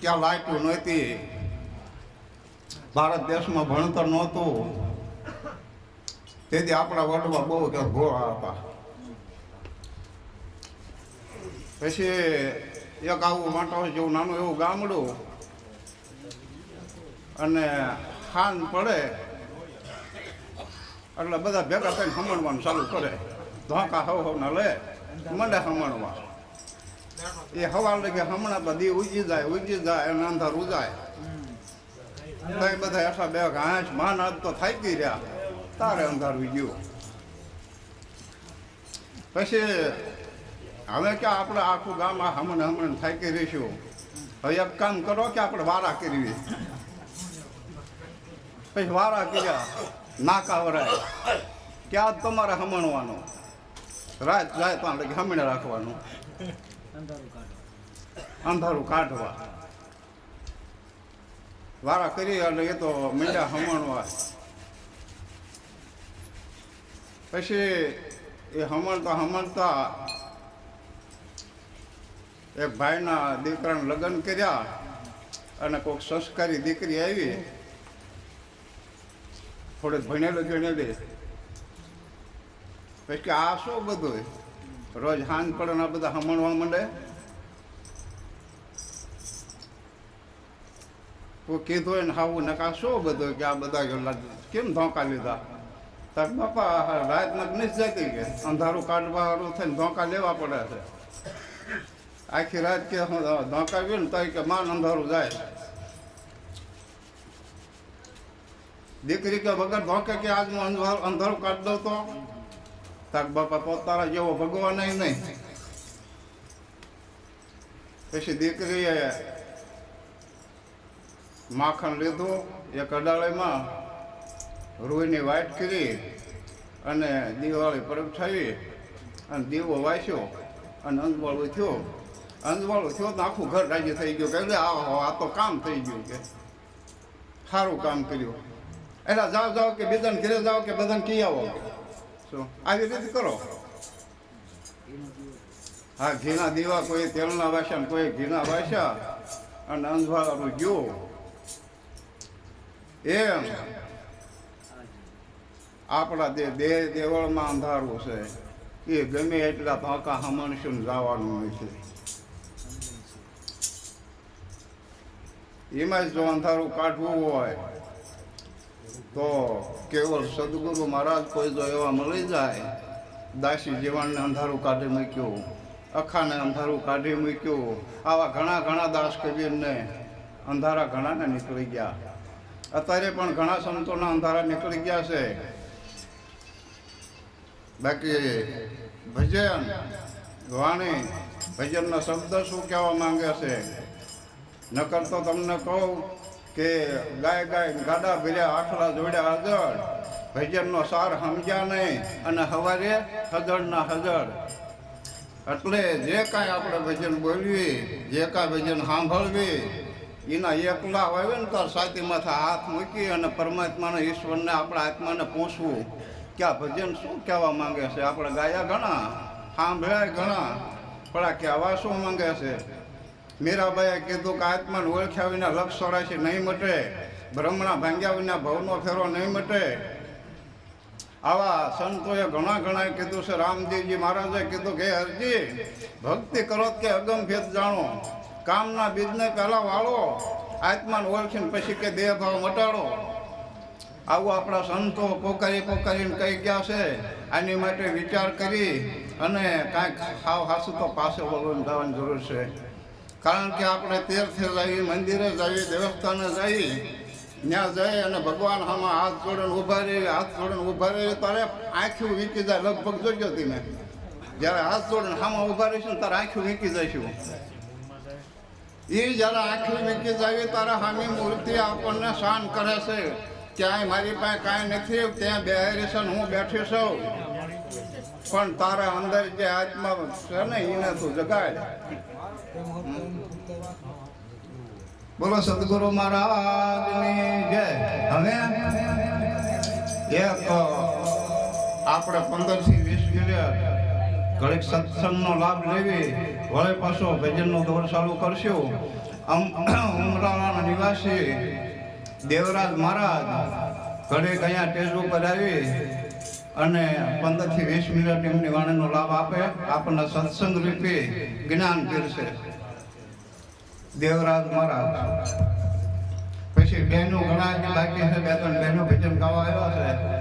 ક્યાં લાઇટો નહોતી? ભારત દેશમાં ભણતર નહોતું. તેથી આપણા વર્લ્ડમાં બહુ ઘોળા હતા. પછી એક આવું માટો જેવું નાનું એવું ગામડું અને ખાન પડે. એટલે બધા ભેગા થઈને હમણવાનું ચાલુ કરે. ધોકા હવ હવના લે, મને હમણવા એ હવા કે હમણાં બધી ઉજી જાય ઉજી જાય અને અંધાર ઉજાય તો એ બધા એઠા બે હાંચ માન આજ તો ગઈ રહ્યા. તારે અંધારું ગયું. પછી હવે કે આપણે આખું ગામ આ હમણાં હમણે થાકી રહીશું. હવે એક કામ કરો કે આપણે વારા કરવી. પછી વારા કર્યા નાકા વરાય. ક્યાં તમારે હમણવાનું? રાત જાય તો આપણે હમણે રાખવાનું. અંધારું કાઢવા. વારા કરી અને એ તો મીંડા હમણવા. પછી એ હમણતા હમણતા એક ભાઈના દીકરાને લગ્ન કર્યા અને કોઈક સંસ્કારી દીકરી આવી. થોડે ભણેલો ગણેલી. પછી આ શું બધું? રોજ હાંજ પડે આ બધા હમણવા માંડે. કોઈ કીધું ને હાવું નકા શું બધું કે આ બધા કેમ ધોકા લીધા? તાર બાપા રાત નથી જતી કે અંધારું કાઢવા વાળું થઈને ધોકા લેવા પડે છે. આખી રાત કે ધોકા ગયું ને તરીકે માન અંધારું જાય. દીકરી કે વગર ધોકે કે આજ હું અંધારું કાઢી દઉં તો? તાર બાપા પોતાના જેવો ભગવાન નહીં. પછી દીકરીએ માખણ લીધું, એક અડાળીમાં રૂઈની વાઈટ કરી અને દિવાળી પ્રગટાવી અને દીવો વાંચ્યો અને અંજવાળું થયો. અંજવાળું થયો તો આખું ઘર રાજી થઈ ગયું કે આવો આ તો કામ થઈ ગયું કે. સારું કામ કર્યું. એટલે જાઓ જાઓ કે બીજાને ઘરે જાઓ કે બધાને કી આવો. શું આવી રીતે કરો. હા, ઘીના દીવા કોઈ તેલના વાસા કોઈ ઘીના વાસા અને અંધવાળાનું ગયું એમ આપણા જે દેહ દેવળમાં અંધારું છે. એ ગમે એટલા પાકા હમણશું જવાનું હોય છે. એમાં જ જો અંધારું કાઢવું હોય તો કેવળ સદગુરુ મહારાજ કોઈ જો એવા મળી જાય, દાસી જીવનને અંધારું કાઢી મૂક્યું, અખાને અંધારું કાઢી મૂક્યું, આવા ઘણા ઘણા દાસ કવિને અંધારા ઘણાને નીકળી ગયા. અત્યારે પણ ઘણા સંતોના અંધારા નીકળી ગયા છે. બાકી ભજન, વાણી, ભજનના શબ્દ શું કહેવા માંગે છે? નકર તો તમને કહું કે ગાય ગાય ગાડા ભર્યા આખલા જોડ્યા હજળ ભજનનો સાર સમજ્યા નહીં અને હવારે હજળના હજળ. એટલે જે કાંઈ આપણે ભજન બોલવી, જે કાંઈ ભજન સાંભળવી, એના એકલા આવે ને તો સાતી માથે હાથ મૂકી અને પરમાત્માને ઈશ્વરને આપણા આત્માને પૂછવું કે આ ભજન શું કહેવા માંગે છે? આપણે ગાયા ઘણા, સાંભળ્યા ઘણા, પણ આ કહેવા શું માંગે છે? મીરાબાઈએ કીધું કે આત્માને ઓળખ્યા વિના લક્ષ સોરાશી નહીં મટે. બ્રહ્મણા ભાંગ્યા વિના ભવનો ફેરો નહીં મટે. આવા સંતોએ ઘણા ઘણા કીધું છે રામદેવજી મહારાજે કીધું કે હરજી, ભક્તિ કરો કે અગમ જાણો. કામના બીજને પહેલા વાળો. આત્માને ઓળખીને પછી કે દેહ ભાવ મટાડો. આવું આપણા સંતો પોકારી પોકારીને કહી ગયા છે. આની માટે વિચાર કરી અને કાંઈક સાવ હાસુ તો પાસે બોલવાની જવાની જરૂર છે. કારણ કે આપણે તીર્થે જઈએ, મંદિરે જઈએ, દેવસ્થાને જઈએ, ત્યાં જઈ અને ભગવાન આમાં હાથ જોડીને ઊભા રહી, હાથ જોડીને ઊભા રહીએ તારે આંખું વીકી જાય. લગભગ જોજો તમે. જ્યારે હાથ જોડીને આમાં ઊભા રહીશું ને તારે આંખ્યું વીકી જઈશું. એ જ્યારે આંખી વીકી જાય ત્યારે હામી મૂર્તિ આપણને શાન કરે છે. ક્યાંય મારી પાસે કાંઈ નથી, ત્યાં બેહારી છે હું બેઠી છું. પણ તારા અંદર જે આત્મા છે ને એને તું જગાડ બોલો, સદગુરુ મહારાજની જય. હવે એક, આપણે પંદરથી વીસ મિનિટ ઘડીક સત્સંગનો લાભ લેવી. વળે પાછો ભજનનો દોર ચાલુ કરશું. ઉમરાળાના નિવાસી દેવરાજ મહારાજ ઘડીક ગયા ટેજ ઉપર આવી. અને પંદરથી વીસ મિનિટ એમની વાણીનો લાભ આપે. આપણને સત્સંગ રૂપે જ્ઞાન પીરશે દેવરાજ મહારાજ. પછી બહેનો ઘણા બાકી છે. બે ત્રણ બહેનો ભજન ગાવા આવ્યા છે.